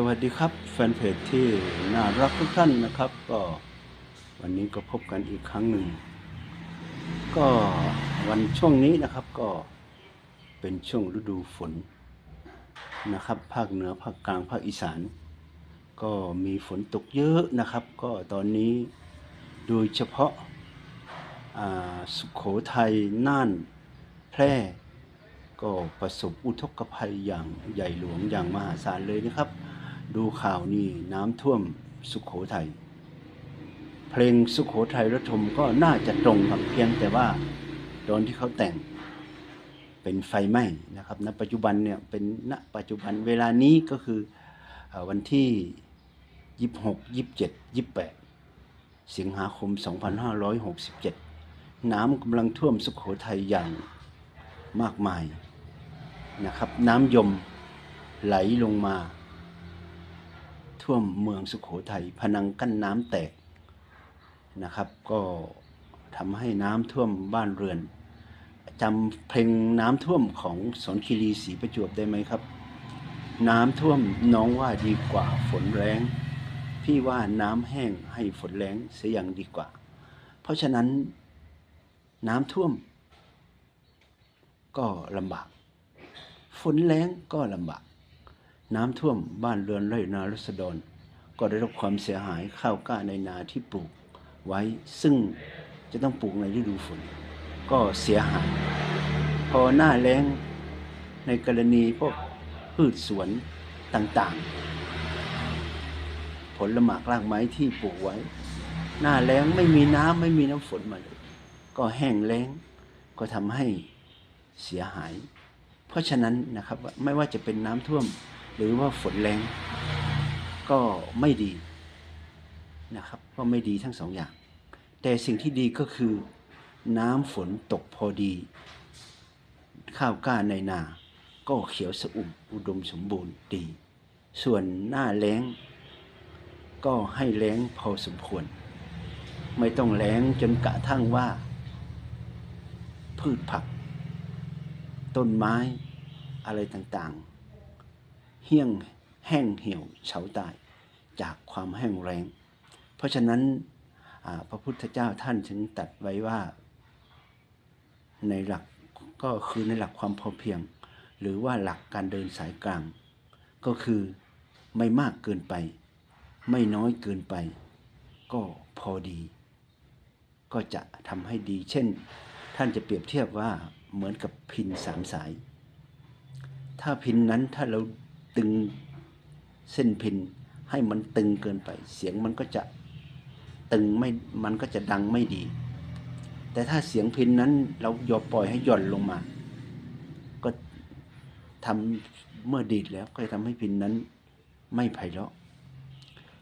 สวัสดีครับแฟนเพจที่น่ารักทุกท่านนะครับ ก็วันนี้ก็พบกันอีกครั้งหนึ่ง ก็วันช่วงนี้นะครับก็เป็นช่วงฤดูฝนนะครับ ภาคเหนือภาคกลางภาคอีสาน ก็มีฝนตกเยอะนะครับ ก็ตอนนี้โดยเฉพาะาสุขโขทัยน่านแพร่ก็ประสบอุทกภัยอย่างใหญ่หลวงอย่างมหาศาลเลยนะครับ ดูข่าวนี่น้ำท่วมสุขโขทัยเพลงสุขโขทัยระทมก็น่าจะตรงครับเพียงแต่ว่าตอนที่เขาแต่งเป็นไฟไหม้นะครับณปัจจุบันเนี่ยเป็นณปัจจุบันเวลานี้ก็คือเอ่อวันที่26 27 28สิงหาคม 2567 น้ำกำลังท่วมสุขโขทัยอย่างมากมายนะครับ น้ำยมไหลลงมา ท่วมเมืองสุขโขทัยพนังกั้นน้ำแตกนะครับ ก็ทำให้น้ำท่วมบ้านเรือนจำเพลงน้ำท่วมของสนคีรีศรีประจวบได้ไหมครับ น้ำท่วมน้องว่าดีกว่าฝนแรงพี่ว่าน้ำแห้งให้ฝนแรงเสียอย่างดีกว่า เพราะฉะนั้นน้ำท่วม ก็ลำบาก ฝนแรงก็ลำบาก น้ำท่วมบ้านเรือนไร่นารัษฎรก็ได้รับความเสียหายข้าวกล้าในนาที่ปลูกไว้ซึ่งจะต้องปลูกในฤดูฝน ก็เสียหาย พอหน้าแล้งในกรณีพวกพืชสวนต่างๆ ผลหมากรากไม้ที่ปลูกไว้ หน้าแล้งไม่มีน้ำไม่มีน้ำฝนมาเลย ก็แห้งแล้งก็ทำให้เสียหาย เพราะฉะนั้นนะครับไม่ว่าจะเป็นน้ำท่วม หรือว่าฝนแรงก็ไม่ดีนะครับก็ไม่ดีทั้งสองอย่าง แต่สิ่งที่ดีก็คือ น้ำฝนตกพอดี ข้าวกล้าในนา ก็เขียวสะอุ่มอุดมสมบูรณ์ดี ส่วนหน้าแล้ง ก็ให้แล้งพอสมควร ไม่ต้องแล้งจนกระทั่งว่า พืชผัก ต้นไม้อะไรต่างๆ เหี่ยงแห้งเหี่ยวเฉาตายจากความแห้งแรงเพราะฉะนั้นพระพุทธเจ้าท่านถึงตัดไว้ว่า ในหลักก็คือในหลักความพอเพียง หรือว่าหลักการเดินสายกลาง ก็คือไม่มากเกินไป ไม่น้อยเกินไป ก็พอดี ก็จะทำให้ดี เช่น ท่านจะเปรียบเทียบว่าเหมือนกับพินสามสาย ถ้าพินนั้นถ้าเรา ตึงเส้นพินให้มันตึงเกินไป เสียงมันก็จะตึงไม่มันก็จะดังไม่ดี แต่ถ้าเสียงพินนั้นเรายอปล่อยให้หย่อนลงมา ก็ทำเมื่อดีดแล้วก็จะทำให้พินนั้นไม่ไพเราะ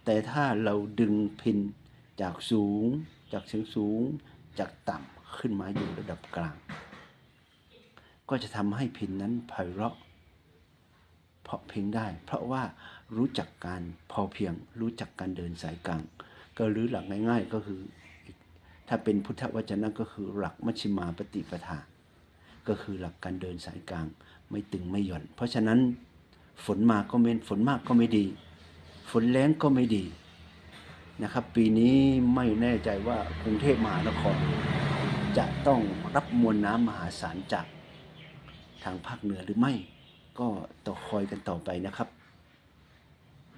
แต่ถ้าเราดึงพินจากสูง จากเสียงสูง จากต่ำขึ้นมาอยู่ระดับกลาง ก็จะทำให้พินนั้นไพเราะ เพราะเพียงได้ เพราะว่ารู้จักการพอเพียง รู้จักการเดินสายกลาง ก็หรือหลักง่าย ๆก็คือ ถ้าเป็นพุทธวจนะก็คือหลักมัชฌิมาปฏิปทา ก็คือหลักการเดินสายกลาง ไม่ตึงไม่หย่อน เพราะฉะนั้นฝนมาก็ไม่ฝนมากก็ไม่ดี ฝนแรงก็ไม่ดีนะครับ ปีนี้ไม่แน่ใจว่ากรุงเทพมหานคร จะต้องรับมวลน้ำมหาศาลจากทางภาคเหนือหรือไม่ ก็ต่อคอยกันต่อไปนะครับ